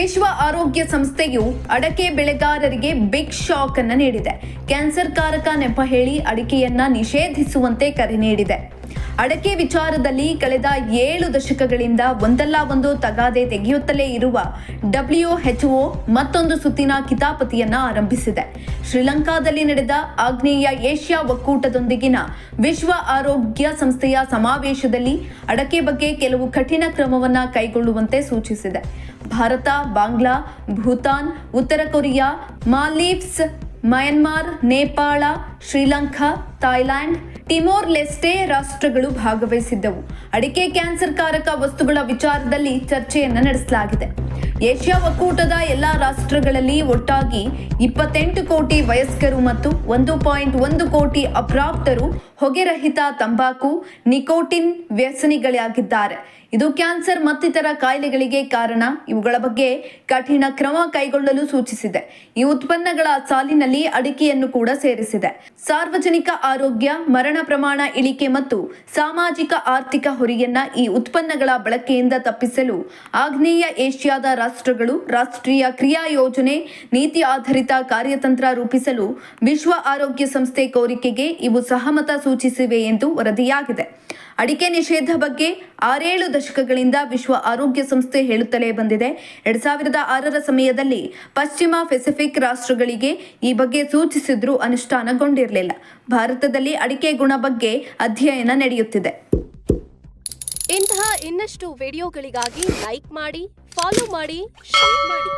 ವಿಶ್ವ ಆರೋಗ್ಯ ಸಂಸ್ಥೆಯು ಅಡಕೆ ಬೆಳೆಗಾರರಿಗೆ ಬಿಗ್ ಶಾಕ್ ಅನ್ನು ನೀಡಿದೆ. ಕ್ಯಾನ್ಸರ್ ಕಾರಕ ನೆಪ ಹೇಳಿ ಅಡಿಕೆಯನ್ನ ನಿಷೇಧಿಸುವಂತೆ ಕರೆ ನೀಡಿದೆ. ಅಡಕೆ ವಿಚಾರದಲ್ಲಿ ಕಳೆದ ಏಳು ದಶಕಗಳಿಂದ ಒಂದಲ್ಲ ಒಂದು ತಗಾದೆ ತೆಗೆಯುತ್ತಲೇ ಇರುವ ಡಬ್ಲ್ಯುಎಚ್ಒ ಮತ್ತೊಂದು ಸುತ್ತಿನ ಕಿತಾಪತಿಯನ್ನ ಆರಂಭಿಸಿದೆ. ಶ್ರೀಲಂಕಾದಲ್ಲಿ ನಡೆದ ಆಗ್ನೇಯ ಏಷ್ಯಾ ಒಕ್ಕೂಟದೊಂದಿಗಿನ ವಿಶ್ವ ಆರೋಗ್ಯ ಸಂಸ್ಥೆಯ ಸಮಾವೇಶದಲ್ಲಿ ಅಡಕೆ ಬಗ್ಗೆ ಕೆಲವು ಕಠಿಣ ಕ್ರಮವನ್ನ ಕೈಗೊಳ್ಳುವಂತೆ ಸೂಚಿಸಿದೆ. ಭಾರತ, ಬಾಂಗ್ಲಾ, ಭೂತಾನ್, ಉತ್ತರ Korea, Maldives, Myanmar, Nepal, Sri Lanka Thailand Timor Leste ರಾಷ್ಟ್ರಗಳು ಭಾಗವಹಿಸಿದ್ದವು. ಅಡಿಕೆ ಕ್ಯಾನ್ಸರ್ ಕಾರಕ ವಸ್ತುಗಳ ವಿಚಾರದಲ್ಲಿ ಚರ್ಚೆಯನ್ನು ನಡೆಸಲಾಗಿದೆ. ಏಷ್ಯಾ ಒಕ್ಕೂಟದ ಎಲ್ಲಾ ರಾಷ್ಟ್ರಗಳಲ್ಲಿ ಒಟ್ಟಾಗಿ ಇಪ್ಪತ್ತೆಂಟು ಕೋಟಿ ವಯಸ್ಕರು ಮತ್ತು ಒಂದು ಪಾಯಿಂಟ್ ಒಂದು ಕೋಟಿ ಅಪ್ರಾಪ್ತರು ಹೊಗೆರಹಿತ ತಂಬಾಕು, ನಿಕೋಟಿನ್ ವ್ಯಸನಿಗಳಾಗಿದ್ದಾರೆ. ಇದು ಕ್ಯಾನ್ಸರ್ ಮತ್ತಿತರ ಕಾಯಿಲೆಗಳಿಗೆ ಕಾರಣ. ಇವುಗಳ ಬಗ್ಗೆ ಕಠಿಣ ಕ್ರಮ ಕೈಗೊಳ್ಳಲು ಸೂಚಿಸಿದೆ. ಈ ಉತ್ಪನ್ನಗಳ ಸಾಲಿನಲ್ಲಿ ಅಡಿಕೆಯನ್ನು ಕೂಡ ಸೇರಿಸಿದೆ. ಸಾರ್ವಜನಿಕ ಆರೋಗ್ಯ, ಮರಣ ಪ್ರಮಾಣ ಇಳಿಕೆ ಮತ್ತು ಸಾಮಾಜಿಕ ಆರ್ಥಿಕ ಹೊರೆಯನ್ನ ಈ ಉತ್ಪನ್ನಗಳ ಬಳಕೆಯಿಂದ ತಪ್ಪಿಸಲು ಆಗ್ನೇಯ ಏಷ್ಯಾದ ರಾಷ್ಟ್ರಗಳು ರಾಷ್ಟ್ರೀಯ ಕ್ರಿಯಾ ಯೋಜನೆ, ನೀತಿ ಆಧಾರಿತ ಕಾರ್ಯತಂತ್ರ ರೂಪಿಸಲು ವಿಶ್ವ ಆರೋಗ್ಯ ಸಂಸ್ಥೆ ಕೋರಿಕೆಗೆ ಇವು ಸಹಮತ ಸೂಚಿಸಿವೆ ಎಂದು ವರದಿಯಾಗಿದೆ. ಅಡಿಕೆ ನಿಷೇಧ ಬಗ್ಗೆ ಆರೇಳು ದಶಕಗಳಿಂದ ವಿಶ್ವ ಆರೋಗ್ಯ ಸಂಸ್ಥೆ ಹೇಳುತ್ತಲೇ ಬಂದಿದೆ. ಎರಡ್ ಸಾವಿರದ ಆರರ ಸಮಯದಲ್ಲಿ ಪಶ್ಚಿಮ ಪೆಸಿಫಿಕ್ ರಾಷ್ಟ್ರಗಳಿಗೆ ಈ ಬಗ್ಗೆ ಸೂಚಿಸಿದ್ರೂ ಅನುಷ್ಠಾನಗೊಂಡಿರಲಿಲ್ಲ. ಭಾರತದಲ್ಲಿ ಅಡಿಕೆ ಗುಣ ಬಗ್ಗೆ ಅಧ್ಯಯನ ನಡೆಯುತ್ತಿದೆ. ಇಂತಹ ಇನ್ನಷ್ಟು ವಿಡಿಯೋಗಳಿಗಾಗಿ ಲೈಕ್ ಮಾಡಿ, ಫಾಲೋ ಮಾಡಿ, ಶೇರ್ ಮಾಡಿ.